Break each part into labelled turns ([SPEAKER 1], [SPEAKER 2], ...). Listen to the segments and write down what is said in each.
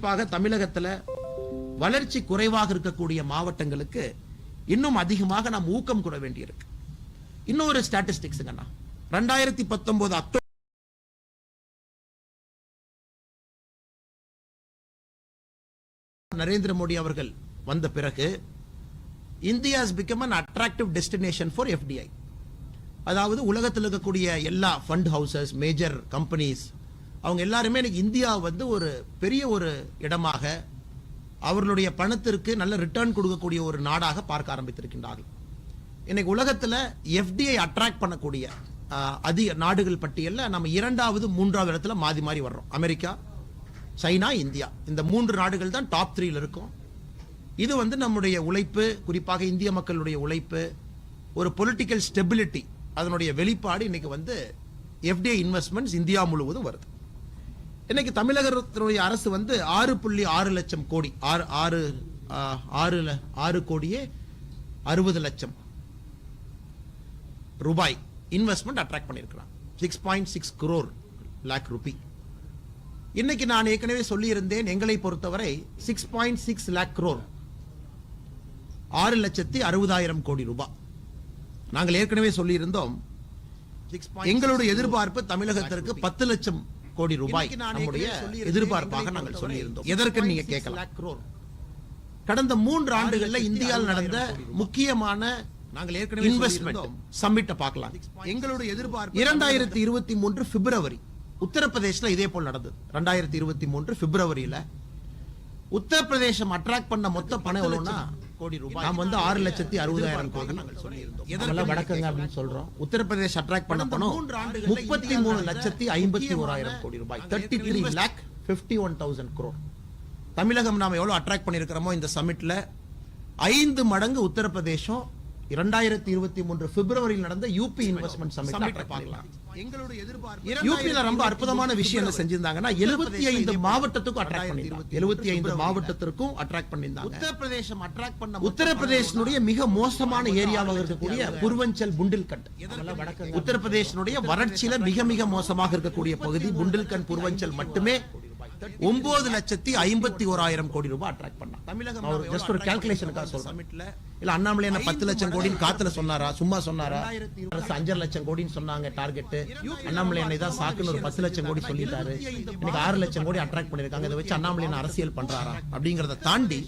[SPEAKER 1] குறிப்பாக தமிழகத்துல வளர்ச்சி குறைவாக இருக்கக்கூடிய மாவட்டங்களுக்கு இன்னும் அதிகமாக நாம் ஊக்கம் கூட வேண்டியிருக்கு. இன்னொரு ஸ்டாட்டிஸ்டிக்ஸ்ங்கண்ணா ரெண்டாயிரத்தி பத்தொன்பது அக்டோபர் நரேந்திர மோடி அவர்கள் வந்த பிறகு India become an attractive destination for FDI அதாவது உலகத்தில் இருக்கக்கூடிய எல்லா ஃபண்ட் ஹவுசஸ் மேஜர் கம்பெனிஸ் அவங்க எல்லாருமே எனக்கு இந்தியா வந்து ஒரு பெரிய ஒரு இடமாக அவர்களுடைய பணத்திற்கு நல்ல ரிட்டர்ன் கொடுக்கக்கூடிய ஒரு நாடாக பார்க்க ஆரம்பித்திருக்கின்றார்கள். இன்னைக்கு உலகத்தில் எஃப்டிஐ அட்ராக்ட் பண்ணக்கூடிய அதிக நாடுகள் பட்டியலில் நம்ம இரண்டாவது மூன்றாவது இடத்துல மாறி மாறி வர்றோம். America China India. இந்த மூன்று நாடுகள் தான் டாப் த்ரீல இருக்கும். இது வந்து நம்முடைய உழைப்பு குறிப்பாக இந்திய மக்களுடைய உழைப்பு ஒரு பொலிட்டிக்கல் ஸ்டெபிலிட்டி அதனுடைய வெளிப்பாடு இன்னைக்கு வந்து எஃப்டிஐ இன்வெஸ்ட்மெண்ட்ஸ் இந்தியா முழுவதும் வருது. இன்னைக்கு தமிழகத்தினுடைய அரசு வந்து ஆறு புள்ளி ஆறு லட்சம் கோடி ஆறு ஆறு ஆறு ஆறு கோடியே அறுபது லட்சம் ரூபாய் investment attract பண்ணியிருக்கிறான். Six point six crore lakh rupee இன்னைக்கு நான் ஏற்கனவே சொல்லியிருந்தேன் எங்களை பொறுத்தவரை six point six lakh crore ஆறு லட்சத்தி அறுபதாயிரம் கோடி ரூபாய். நாங்கள் ஏற்கனவே சொல்லியிருந்தோம் எங்களுடைய எதிர்பார்ப்பு தமிழகத்திற்கு பத்து லட்சம் கோடி ரூபாய் நம்முடைய எதிர்பார்ப்பாக நாங்கள் சொல்லியிருந்தோம். எதற்கு நீங்க கேட்கலாம்? கடந்த மூன்று ஆண்டுகள்ல இந்தியாவில் நடந்த முக்கியமான நாங்கள் ஏற்கனவே இன்வெஸ்ட்மெண்ட் சம்மிட்ட பார்க்கலாம். எங்களுடைய எதிர்பார்ப்பு இரண்டாயிரத்தி இருபத்தி மூன்று பிப்ரவரி உத்தரப்பிரதேஷ்ல இதே போல் நடந்தது. ரெண்டாயிரத்தி இருபத்தி மூன்று பிப்ரவரியில உத்தரப்பிரதேசம் அட்ராக்ட் பண்ண மொத்த பணம் எவ்வளவுனா கோடி ரூபாய். நாம் வந்து ஆறு லட்சத்தி அறுபதாயிரம் கோடி. நாங்கள் சொல்லியிருந்தோம். அதெல்லாம் வடக்கங்க அப்படின்னு சொல்றோம். உத்தரப்பிரதேஷ் அட்ராக்ட் பண்ண பணம் முப்பத்தி மூணு லட்சத்தி ஐம்பத்தி ஓராயிரம் கோடி ரூபாய். Thirty three lakh fifty one thousand crore. தமிழகம் நாம எவ்வளவு அட்ராக்ட் பண்ணிருக்கிறோமோ இந்த சமிட்ல ஐந்து மடங்கு உத்தரப்பிரதேசம் இரண்டாயிரத்தி இருபத்தி மூன்று பிப்ரவரியில் நடந்த யூபி இன்வெஸ்ட்மெண்ட் சமிட் பார்க்கலாம்.
[SPEAKER 2] எங்களுடைய எதிர்பார்ப்பு
[SPEAKER 1] யூபியில ரொம்ப அற்புதமான விஷயம் என்ன செஞ்சிருந்தாங்கன்னா எழுபத்தி ஐந்து மாவட்டத்துக்கும் அட்ராக்ட் பண்ணிருந்தாங்க எழுபத்தி ஐந்து மாவட்டத்திற்கும் அட்ராக்ட் பண்ணிருந்தாங்க
[SPEAKER 2] உத்தரப்பிரதேசம் அட்ராக்ட் பண்ண
[SPEAKER 1] உத்தரப்பிரதேசனுடைய மிக மோசமான ஏரியாவாக இருக்கக்கூடிய பூர்வஞ்சல் புண்டில்கண்ட் உத்தரப்பிரதேசனுடைய வறட்சியில மிக மிக மோசமாக இருக்கக்கூடிய பகுதி புண்டில்கண்ட் பூர்வஞ்சல் மட்டுமே ஒன்பது லட்சத்தி ஐம்பத்தி ஓராயிரம் கோடி ரூபாய் அட்ராக்ட் பண்ணாங்க.
[SPEAKER 2] தமிழகம்
[SPEAKER 1] ஒரு ஜஸ்ட் ஒரு கால்குலேஷனுக்காக சொல்றேன். இல்ல அண்ணாமலை என்ன பத்து லட்சம் கோடின்னு காத்துல சொன்னாரா? சும்மா சொன்னாரா? அரசு அஞ்சரை லட்சம் கோடின்னு சொன்னாங்க டார்கெட் அண்ணாமலை என்ன இதான் சாக்குன்னு ஒரு பத்து லட்சம் கோடி சொல்லிட்டாரு. இன்னைக்கு ஆறு லட்சம் கோடி அட்ராக்ட் பண்ணிருக்காங்க இதை வச்சு அண்ணாமலை என்ன அரசியல் பண்றாரா? அப்படிங்கறத தாண்டி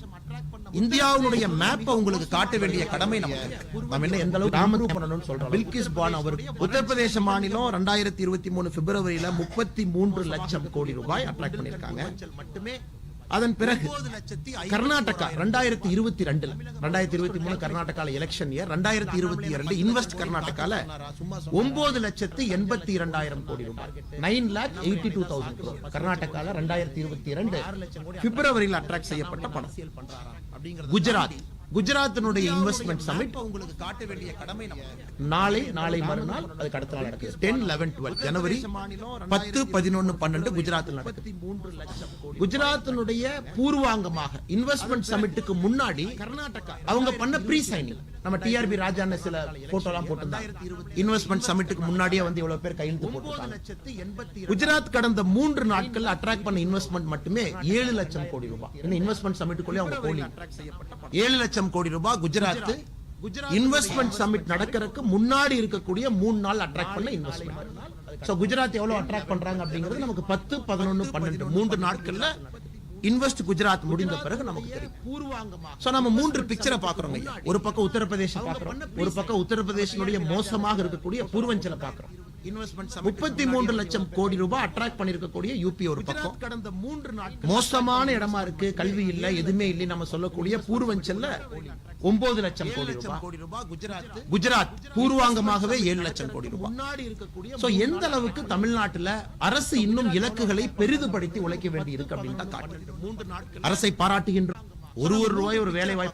[SPEAKER 1] இந்தியாவுடைய மேப்பை உங்களுக்கு காட்ட வேண்டிய கடமை நமக்கு. நம்ம என்ன எந்த அளவுக்கு இம்ப்ரூவ் பண்ணணும்னு சொல்றோம்? பில்கிஸ் பான் அவர் உத்தரப்பிரதேச மாநிலம் ரெண்டாயிரத்தி இருபத்தி மூணு பிப்ரவரியில முப்பத்தி மூன்று லட்சம் கோடி ரூபாய் அட்ராக்ட் பண்ணிருக்காங்க
[SPEAKER 2] மட்டுமே
[SPEAKER 1] அதன் பிறகு கர்நாடகா ரெண்டாயிரத்தி இருபத்தி ரெண்டுல ரெண்டாயிரத்தி இருபத்தி மூணு கர்நாடகால எலெக்ஷன் இயர் ரெண்டாயிரத்தி இருபத்தி இரண்டு இன்வெஸ்ட் கர்நாடகால ஒன்பது லட்சத்தி எண்பத்தி இரண்டாயிரம் கோடி ரூபாய். Nine lakh eighty two thousand கர்நாடகால ரெண்டாயிரத்தி இருபத்தி இரண்டு பிப்ரவரியில் அட்ராக்ட் செய்யப்பட்ட பணம் குஜராத். குஜராத்தினுடைய இன்வெஸ்ட்மெண்ட் சமிட்
[SPEAKER 2] உங்களுக்கு காட்ட வேண்டிய கடமை
[SPEAKER 1] நாளை நாளை மறுநாள் அதுக்கு அடுத்த நாள் நடக்குது டென் லெவன் டுவெல் ஜனவரி பத்து பதினொன்னு பன்னெண்டு குஜராத்தில் நடக்குது. குஜராத்தினுடைய பூர்வாங்கமாக இன்வெஸ்ட்மெண்ட் சமிட்டுக்கு முன்னாடி
[SPEAKER 2] கர்நாடகா
[SPEAKER 1] அவங்க பண்ண ப்ரீ சைனிங் நம்ம டிஆர்பி ராஜான்னு சில போட்டோ எல்லாம் போட்டிருந்தாங்க. இன்வெஸ்ட்மெண்ட் சமிட்டுக்கு முன்னாடியே வந்து இவ்வளவு பேர் கையெழுத்து போட்டிருக்காங்க குஜராத் கடந்த மூன்று நாட்கள் அட்ராக்ட் பண்ண இன்வெஸ்ட்மெண்ட் மட்டுமே ஏழு லட்சம் கோடி ரூபாய். இன்வெஸ்ட்மெண்ட் சமிட்டுக்குள்ளே அவங்க
[SPEAKER 2] பணம்
[SPEAKER 1] ஏழு லட்சம் கோடி ரூபாய் குஜராத் இன்வெஸ்ட்மெண்ட் சமிட் நடக்கிறதுக்கு முன்னாடி இருக்கக்கூடிய மூணு நாள் அட்ராக்ட் பண்ண இன்வெஸ்ட்மெண்ட் சோ குஜராத் எவ்வளவு அட்ராக்ட் பண்றாங்க அப்படிங்கிறது நமக்கு பத்து பதினொன்னு பன்னெண்டு மூன்று நாட்கள்ல இன்வெஸ்ட் குஜராத் முடிந்த பிறகு நமக்கு தெரியும். சோ நம்ம மூன்று பிக்சரை ஐயா. ஒரு பக்கம் உத்தரப்பிரதேசம் பாக்குறோம் ஒரு பக்கம் உத்தரப்பிரதேசனுடைய மோசமாக இருக்கக்கூடிய பூர்வஞ்சல பாக்குறோம்
[SPEAKER 2] இன்வெஸ்ட்மெண்ட்
[SPEAKER 1] முப்பத்தி மூன்று லட்சம் கோடி ரூபாய் அட்ராக்ட் பண்ணிருக்கக்கூடிய யூபி ஒரு பக்கம்.
[SPEAKER 2] கடந்த மூன்று நாட்கள்
[SPEAKER 1] மோசமான இடமா இருக்கு கல்வி இல்ல எதுவுமே இல்லை நம்ம சொல்லக்கூடிய பூர்வஞ்சல்ல ஒன்பது லட்சம் கோடி ரூபாய்.
[SPEAKER 2] குஜராத்.
[SPEAKER 1] குஜராத் பூர்வாங்கமாகவே ஏழு லட்சம் கோடி ரூபாய்.
[SPEAKER 2] முன்னாடி இருக்கக்கூடிய
[SPEAKER 1] சோ எந்த அளவுக்கு தமிழ்நாட்டுல அரசு இன்னும் இலக்குகளை பெரிதுபடுத்தி உழைக்க வேண்டி இருக்கு அப்படின்னு தான் காட்டுது. அரசை பாராட்டுகின்ற ஒரு ஒரு ரூபாய் ஒரு வேலை வாய்ப்பு